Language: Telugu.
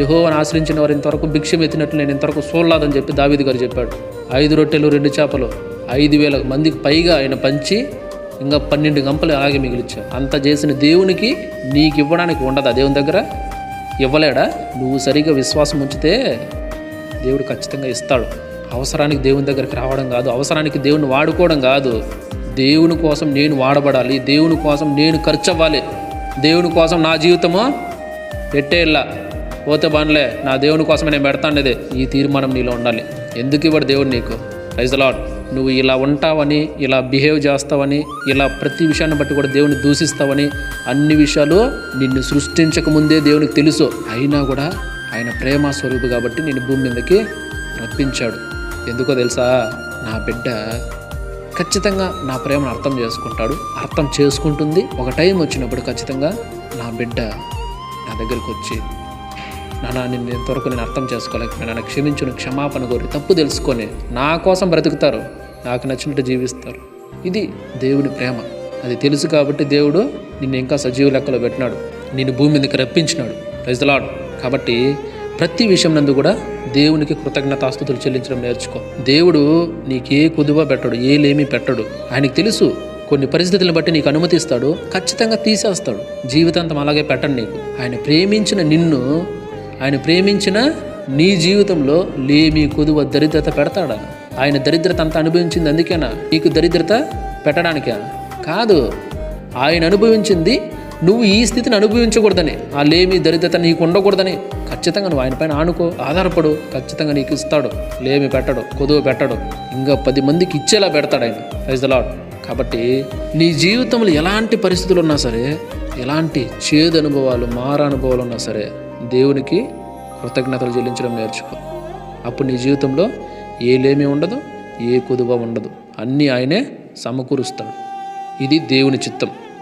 యహోవను ఆశ్రయించిన వారు ఇంతవరకు భిక్షం ఎత్తినట్లు నేను ఇంతవరకు సోల్లాదని చెప్పి దావీదు గారు చెప్పాడు. ఐదు రొట్టెలు రెండు చేపలు ఐదు వేల మందికి పైగా ఆయన పంచి ఇంకా పన్నెండు గంపలు అలాగే మిగిలిచ్చాడు అంత చేసిన దేవునికి నీకు ఇవ్వడానికి ఉండదా? దేవుని దగ్గర ఇవ్వలేడా? నువ్వు సరిగా విశ్వాసం ఉంచితే దేవుడు ఖచ్చితంగా ఇస్తాడు. అవసరానికి దేవుని దగ్గరికి రావడం కాదు. అవసరానికి దేవుని వాడుకోవడం కాదు. దేవుని కోసం నేను వాడబడాలి. దేవుని కోసం నేను ఖర్చు అవ్వాలి దేవుని కోసం నా జీవితము ఎట్టేళ్ళ పోతే బాన్లే నా దేవుని కోసమే నేను పెడతానేది ఈ తీర్మానం నీలో ఉండాలి. ఎందుకు ఇవ్వడు దేవుడు నీకు? రైజ్ లాడ్ నువ్వు ఇలా ఉంటావని ఇలా బిహేవ్ చేస్తావని ఇలా ప్రతి విషయాన్ని బట్టి కూడా దేవుని దూషిస్తావని అన్ని విషయాలు నిన్ను సృష్టించక ముందే దేవునికి తెలుసు. అయినా కూడా ఆయన ప్రేమ స్వరూపు కాబట్టి నేను భూమి మీదకి రప్పించాడు. ఎందుకో తెలుసా? నా బిడ్డ ఖచ్చితంగా నా ప్రేమను అర్థం చేసుకుంటాడు. అర్థం చేసుకుంటుంది. ఒక టైం వచ్చినప్పుడు ఖచ్చితంగా నా బిడ్డ నా దగ్గరికి వచ్చి నానా నిన్ను ఇంతవరకు నేను అర్థం చేసుకోలేకపోయినా నన్ను క్షమించును క్షమాపణ కోరి తప్పు తెలుసుకొని నా కోసం బ్రతుకుతారు. నాకు నచ్చినట్టు జీవిస్తారు. ఇది దేవుని ప్రేమ. అది తెలుసు కాబట్టి దేవుడు నిన్ను ఇంకా సజీవ లెక్కలో పెట్టినాడు. నిన్ను భూమి మీదకి రప్పించినాడు. ప్రజలాడు కాబట్టి ప్రతి విషయం నందు కూడా దేవునికి కృతజ్ఞతాస్తుతులు చెల్లించడం నేర్చుకో. దేవుడు నీకే కుదువ పెట్టడు ఏలేమి పెట్టడు. ఆయనకు తెలుసు కొన్ని పరిస్థితులను బట్టి నీకు అనుమతిస్తాడు ఖచ్చితంగా తీసేస్తాడు. జీవితాంతం అలాగే పెట్టండి నీకు. ఆయన ప్రేమించిన నిన్ను ఆయన ప్రేమించిన నీ జీవితంలో లేమి కుదువ దరిద్రత పెడతాడా? ఆయన దరిద్రత అంత అనుభవించింది అందుకేనా? నీకు దరిద్రత పెట్టడానికా? కాదు. ఆయన అనుభవించింది నువ్వు ఈ స్థితిని అనుభవించకూడదని ఆ లేమి దరిద్రత నీకు ఉండకూడదని. ఖచ్చితంగా నువ్వు ఆయన పైన ఆనుకో ఆధారపడు. ఖచ్చితంగా నీకు ఇస్తాడు. లేమి పెట్టడు కొదువ పెట్టడు. ఇంకా పది మందికి ఇచ్చేలా పెడతాడు ఆయన. ప్రైజ్ ద లాడ్ కాబట్టి నీ జీవితంలో ఎలాంటి పరిస్థితులు ఉన్నా సరే ఎలాంటి చేదు అనుభవాలు మార అనుభవాలు ఉన్నా సరే దేవునికి కృతజ్ఞతలు చెల్లించడం నేర్చుకో. అప్పుడు నీ జీవితంలో ఏలేమి ఉండదు ఏ కుదువ ఉండదు. అన్నీ ఆయనే సమకూరుస్తాడు. ఇది దేవుని చిత్తం.